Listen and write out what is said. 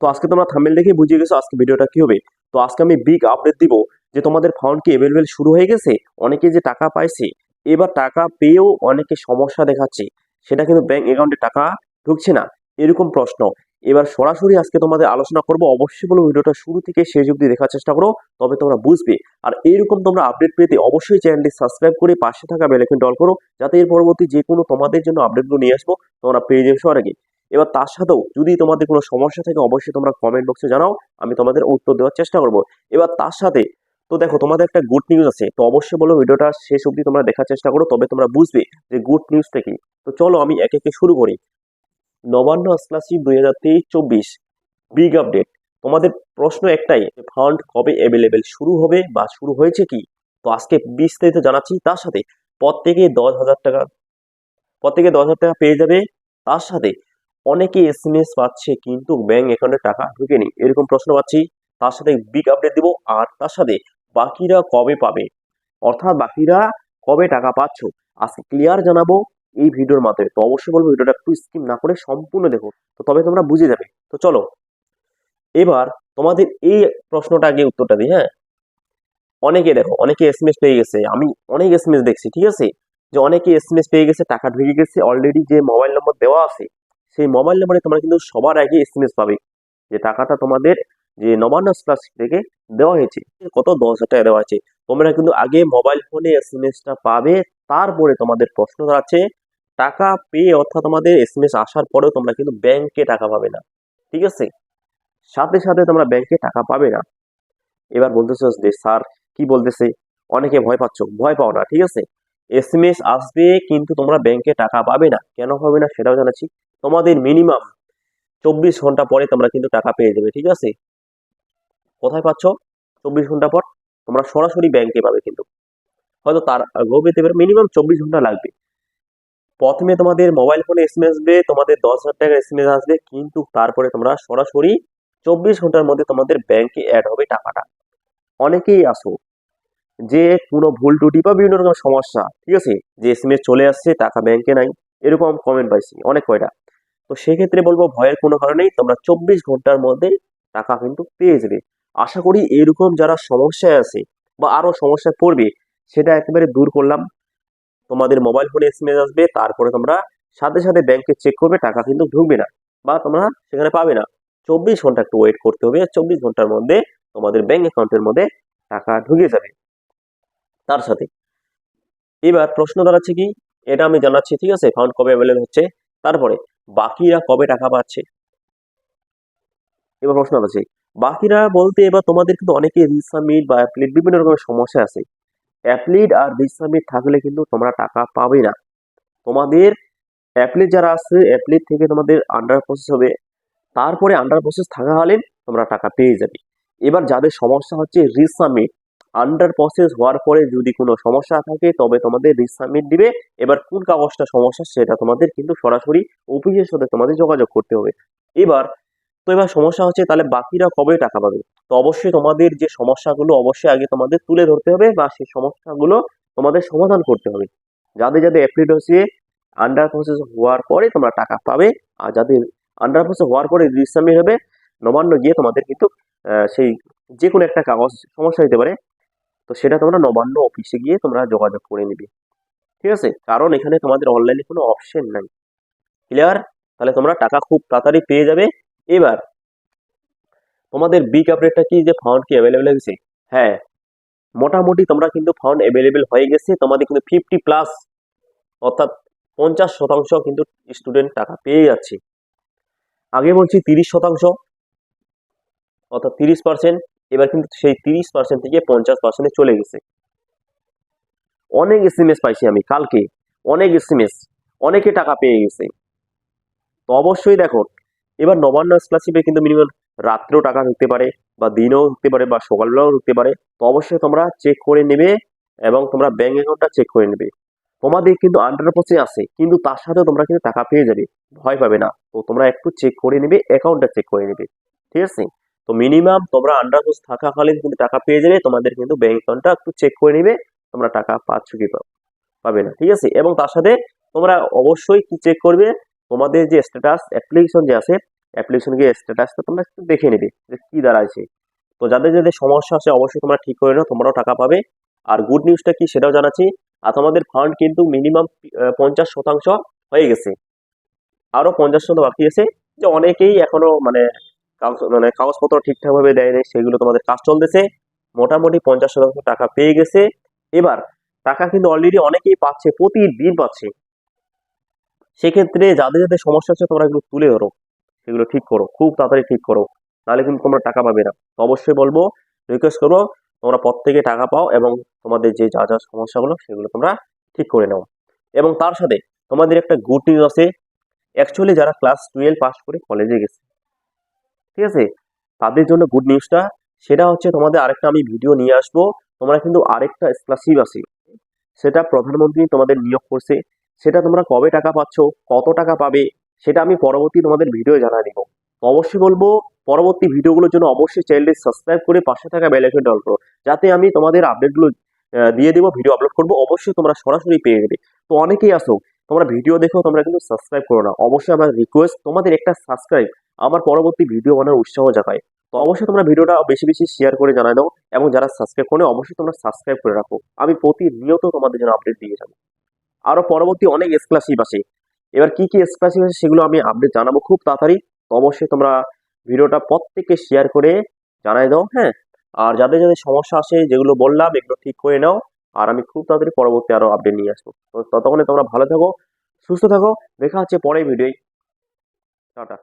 তো আজকে তোমরা থাম্বেল দেখে বুঝিয়ে গেছো আজকে ভিডিওটা কি হবে। তো আজকে আমি বিগ আপডেট দিব যে তোমাদের ফান্ড কি অ্যাভেলেবেল শুরু হয়ে গেছে, অনেকে যে টাকা পাইছে, এবার টাকা পেয়েও অনেকে সমস্যা দেখাচ্ছে। সেটা কিন্তু ব্যাংক অ্যাকাউন্টে টাকা ঢুকছে না, এরকম প্রশ্ন। এবার সরাসরি আজকে তোমাদের আলোচনা করব, অবশ্যই বলো ভিডিওটা শুরু থেকে শেষ অবধি দেখার চেষ্টা করো, তবে তোমরা বুঝবে। আর এইরকম তোমরা আপডেট পেতে অবশ্যই চ্যানেলটি সাবস্ক্রাইব করে পাশে থাকা বেলাইকন ডল করো, যাতে এর পরবর্তী যে কোনো তোমাদের জন্য আপডেটগুলো নিয়ে আসব, তোমরা পেয়ে যাবে সবার আগে। এবার তার সাথেও যদি তোমাদের কোনো সমস্যা থাকে, অবশ্যই তোমরা কমেন্ট বক্সে জানাও, আমি তোমাদের উত্তর দেওয়ার চেষ্টা করব। এবার তার সাথে, তো দেখো, তোমাদের একটা গুড নিউজ আছে, তো অবশ্যই বলো ভিডিওটা শেষ অবধি তোমরা দেখার চেষ্টা করো, তবে তোমরা বুঝবে যে গুড নিউজটা কি। তো চলো আমি একে একে শুরু করি। নবান্ন স্কলারশিপ দুই হাজার তেইশ চব্বিশ বিগ আপডেট তোমাদের প্রশ্ন একটাই ফান্ড কবে অ্যাভেলেবেল শুরু হবে বা শুরু হয়েছে কি? তো আজকে বিস্তারিত জানাচ্ছি তার সাথে প্রত্যেকে দশ হাজার টাকা প্রত্যেকে দশ হাজার টাকা পেয়ে যাবে। তার সাথে অনেকে এস এম এস পাচ্ছে কিন্তু ব্যাংক অ্যাকাউন্টে টাকা ঢুকেনি। এরকম প্রশ্ন পাচ্ছি, তার সাথে বিগ আপডেট দিব আর তার সাথে বাকিরা কবে পাবে? অর্থাৎ বাকিরা কবে টাকা পাচ্ছ? আজকে ক্লিয়ার জানাব এই ভিডিওর মাধ্যমে। তো অবশ্যই বলব ভিডিওটা একটু স্কিম না করে সম্পূর্ণ দেখো, তো তবে তোমরা বুঝে যাবে। তো চলো, এবার তোমাদের এই প্রশ্নটা আগে উত্তরটা দিই হ্যাঁ? অনেকে দেখো, অনেকে এস এম এস পেয়ে গেছে। আমি অনেক এস এম এস দেখছি, ঠিক আছে? যে অনেকে এস এম এস পেয়ে গেছে, টাকা ঢুকে গেছে অলরেডি যে মোবাইল নম্বর দেওয়া আছে সেই মোবাইল নাম্বারে তোমরা কিন্তু সবার আগে এস পাবে। যে টাকাটা তোমাদের যে নবান্ন স্কলারশিপ থেকে দেওয়া হয়েছে, কত দশ হাজার টাকা দেওয়া আছে তোমরা কিন্তু আগে মোবাইল ফোনে এস টা পাবে, তারপরে তোমাদের প্রশ্ন আছে টাকা পেয়ে অর্থাৎ তোমাদের এস আসার পরেও তোমরা কিন্তু ব্যাংকে টাকা পাবে না। ঠিক আছে? সাথে সাথে তোমরা ব্যাংকে টাকা পাবে না। এবার বলতেছো যে স্যার কি বলতেছে? অনেকে ভয় পাচ্ছ, ভয় পাও না, ঠিক আছে? এস এম এস আসবে কিন্তু তোমরা ব্যাংকে টাকা পাবে না। কেন পাবে না সেটাও জানাচ্ছি। তোমাদের মিনিমাম চব্বিশ ঘণ্টা পরে তোমরা কিন্তু টাকা পেয়ে যাবে, ঠিক আছে? কোথায় পাচ্ছ? চব্বিশ ঘণ্টা পর তোমরা সরাসরি ব্যাংকে পাবে কিন্তু। হয়তো তার আগেও পেতে পারে মিনিমাম চব্বিশ ঘণ্টা লাগবে। প্রথমে তোমাদের মোবাইল ফোনে এস আসবে, তোমাদের দশ হাজার টাকা এস আসবে, কিন্তু তারপরে তোমরা সরাসরি চব্বিশ ঘণ্টার মধ্যে তোমাদের ব্যাংকে অ্যাড হবে টাকাটা। অনেকেই আসো যে কোনো ভুল টুটি বা বিভিন্ন রকম সমস্যা, ঠিক আছে? যে এস চলে আসছে, টাকা ব্যাংকে নাই, এরকম কমেন্ট পাইছি, অনেক কয়টা। তো সেক্ষেত্রে বলব ভয়ের কোনো কারণেই তোমরা চব্বিশ ঘণ্টার মধ্যে টাকা কিন্তু পেয়ে যাবে। আশা করি এরকম যারা সমস্যায় আছে বা আরও সমস্যায় পড়বে, সেটা একেবারে দূর করলাম। তোমাদের মোবাইল ফোনে এস আসবে, তারপরে তোমরা সাথে সাথে ব্যাংকে চেক করবে, টাকা কিন্তু ঢুকবে না বা তোমরা সেখানে পাবে না। চব্বিশ ঘণ্টা একটু ওয়েট করতে হবে, চব্বিশ ঘণ্টার মধ্যে তোমাদের ব্যাংক অ্যাকাউন্টের মধ্যে টাকা ঢুকে যাবে। তার সাথে এবার প্রশ্ন দাঁড়াচ্ছে কি? এটা আমি জানাচ্ছি, ঠিক আছে? ফান্ড কবে অ্যাভেলেবল হচ্ছে। তারপরে বাকিরা কবে টাকা পাচ্ছে? এবার প্রশ্ন আছে, বাকিরা বলতে এবার তোমাদের কিন্তু অনেকে রিসামিট বা অ্যাপ্লিট বিভিন্ন রকমের সমস্যা আছে। অ্যাপ্লিট আর রিসামিট থাকলে কিন্তু তোমরা টাকা পাবে না। তোমাদের অ্যাপ্লিট যারা আছে, অ্যাপ্লিট থেকে তোমাদের আন্ডার প্রসেস হবে। তারপরে আন্ডার প্রসেস থাকাকালীন তোমরা টাকা পেয়ে যাবে। এবার যাদের সমস্যা হচ্ছে রিসামিট আন্ডার প্রসেস হওয়ার পরে যদি কোনো সমস্যা থাকে, তবে তোমাদের রিসামিট দিবে। এবার কোন কাগজটা সমস্যা সেটা তোমাদের কিন্তু সরাসরি অফিসের সাথে তোমাদের যোগাযোগ করতে হবে। এবার, তো এবার সমস্যা হচ্ছে তাহলে বাকিরা কবে টাকা পাবে? তো অবশ্যই তোমাদের যে সমস্যাগুলো অবশ্যই আগে তোমাদের তুলে ধরতে হবে বা সেই সমস্যাগুলো তোমাদের সমাধান করতে হবে। যাদের যাদের অ্যাপ্লিট হচ্ছে আন্ডার প্রসেস হওয়ার পরে তোমরা টাকা পাবে আর যাদের আন্ডার প্রসেস হওয়ার পরে রিসামিট হবে, নবান্ন গিয়ে তোমাদের কিন্তু সেই যে কোনো একটা কাগজ সমস্যা হতে পারে তো সেটা তোমরা নবান্ন অফিসে গিয়ে তোমরা যোগাযোগ করে নিবে। ঠিক আছে? কারণ এখানে তোমাদের অনলাইনে কোনো অপশন নাই। ক্লিয়ার তাহলে তোমরা টাকা খুব তাড়াতাড়ি পেয়ে যাবে। এবার, তোমাদের বিগ আপডেটটা কি? যে ফান্ড কি অ্যাভেলেবেল হয়েছে? হ্যাঁ মোটামুটি তোমরা কিন্তু ফান্ড অ্যাভেলেবেল হয়ে গেছে। তোমাদের কিন্তু ফিফটি প্লাস অর্থাৎ পঞ্চাশ শতাংশ কিন্তু স্টুডেন্ট টাকা পেয়ে যাচ্ছে। আগে বলছি তিরিশ শতাংশ, অর্থাৎ তিরিশ পার্সেন্ট এবার কিন্তু সেই তিরিশ পার্সেন্ট থেকে পঞ্চাশ পার্সেন্টে চলে গেছে। অনেক এস এম পাইছি আমি কালকে, অনেক এস এম অনেকে টাকা পেয়ে গেছে। তো অবশ্যই দেখো, এবার নবান্ন স্কলারশিপে কিন্তু মিনিমাম রাত্রেও টাকা ঢুকতে পারে, বা দিনেও ঢুকতে পারে, বা সকালবেলাও ঢুকতে পারে। তো অবশ্যই তোমরা চেক করে নেবে এবং তোমরা ব্যাঙ্ক অ্যাকাউন্টটা চেক করে নেবে। তোমাদের কিন্তু আন্ডার প্রসেস আছে, কিন্তু তার সাথে তোমরা কিন্তু টাকা পেয়ে যাবে, ভয় পাবে না। তো তোমরা একটু চেক করে নেবে অ্যাকাউন্টটা চেক করে নেবে। ঠিক আছে? তো মিনিমাম তোমরা আন্ডার প্রসেস থাকাকালীন কিন্তু টাকা পেয়ে যাবে তোমাদের কিন্তু ব্যাংক অ্যাকাউন্টটা একটু চেক করে নেবে, তোমরা টাকা পাচ্ছ কি পাবে না, ঠিক আছে? এবং তার সাথে তোমরা অবশ্যই কি চেক করবে? তোমাদের যে স্ট্যাটাস অ্যাপ্লিকেশন যে আছে অ্যাপ্লিকেশন গিয়ে স্ট্যাটাসটা তোমরা একটু দেখে নেবে যে কী দাঁড়াইছে। তো যাদের যাদের সমস্যা আছে অবশ্যই তোমরা ঠিক করে নাও, তোমরাও টাকা পাবে। আর গুড নিউজটা কি সেটাও জানাচ্ছি, আর তোমাদের ফান্ড কিন্তু মিনিমাম পঞ্চাশ শতাংশ হয়ে গেছে। আরও পঞ্চাশ শতাংশ বাকি আছে, যে অনেকেই এখনও মানে মানে কাগজপত্র ঠিকঠাকভাবে দেয়নি সেগুলো তোমাদের কাজ চলতেছে। মোটামুটি পঞ্চাশ শতাংশ টাকা পেয়ে গেছে। এবার, টাকা কিন্তু অলরেডি অনেকেই পাচ্ছে, প্রতিদিন পাচ্ছে। সেক্ষেত্রে যাদের যাদের সমস্যা আছে, তোমরা এগুলো তুলে ধরো। সেগুলো ঠিক করো, খুব তাড়াতাড়ি ঠিক করো। নাহলে কিন্তু তোমরা টাকা পাবে না। অবশ্যই বলব রিকোয়েস্ট করব, তোমরা প্রত্যেকে টাকা পাও এবং তোমাদের যে যা যা সমস্যাগুলো, সেগুলো তোমরা ঠিক করে নাও। এবং তার সাথে তোমাদের একটা গুড নিউজ আছে। অ্যাকচুয়ালি যারা ক্লাস টুয়েলভ পাস করে কলেজে গেছে ঠিক আছে? তাদের জন্য গুড নিউজটা সেটা হচ্ছে তোমাদের আরেকটা আমি ভিডিও নিয়ে আসব। তোমরা কিন্তু আরেকটা স্কলারশিপ আছে। সেটা প্রধানমন্ত্রী তোমাদের নিয়োগ করছে। সেটা তোমরা কবে টাকা পাচ্ছ? কত টাকা পাবে? সেটা আমি পরবর্তী তোমাদের ভিডিও জানা দিব। অবশ্যই বলব, পরবর্তী ভিডিওগুলোর জন্য অবশ্যই চ্যানেলটি সাবস্ক্রাইব করে পাশে থাকা বেল আইকনটা অল করো। যাতে আমি তোমাদের আপডেটগুলো দিয়ে দিব ভিডিও আপলোড করব। অবশ্যই তোমরা সরাসরি পেয়ে যাবে। তো অনেকেই আসো তোমরা ভিডিও দেখো, তোমরা কিন্তু সাবস্ক্রাইব করো না। অবশ্যই আমার রিকোয়েস্ট তোমাদের একটা সাবস্ক্রাইব আমার পরবর্তী ভিডিও বানানোর উৎসাহ জাগায়। তো অবশ্যই তোমরা ভিডিওটা বেশি বেশি শেয়ার করে জানাই দাও এবং যারা সাবস্ক্রাইব করে অবশ্যই তোমরা সাবস্ক্রাইব করে রাখো। আমি প্রতিনিয়ত তোমাদের জন্য আপডেট দিয়ে যাব। আরও পরবর্তী অনেক স্কলারশিপ আছে। এবার কি কি স্কলারশিপ আছে সেগুলো আমি আপডেট জানাব খুব তাড়াতাড়ি। তো অবশ্যই তোমরা ভিডিওটা প্রত্যেককে শেয়ার করে জানাই দাও হ্যাঁ? আর যাদের যাদের সমস্যা আছে, যেগুলো বললাম, এগুলো ঠিক করে নাও। আর আমি খুব তাড়াতাড়ি পরবর্তী আরও আপডেট নিয়ে আসব। তো ততক্ষণে তোমরা ভালো থাকো, সুস্থ থাকো, দেখা হচ্ছে পরের ভিডিওয় টাটা।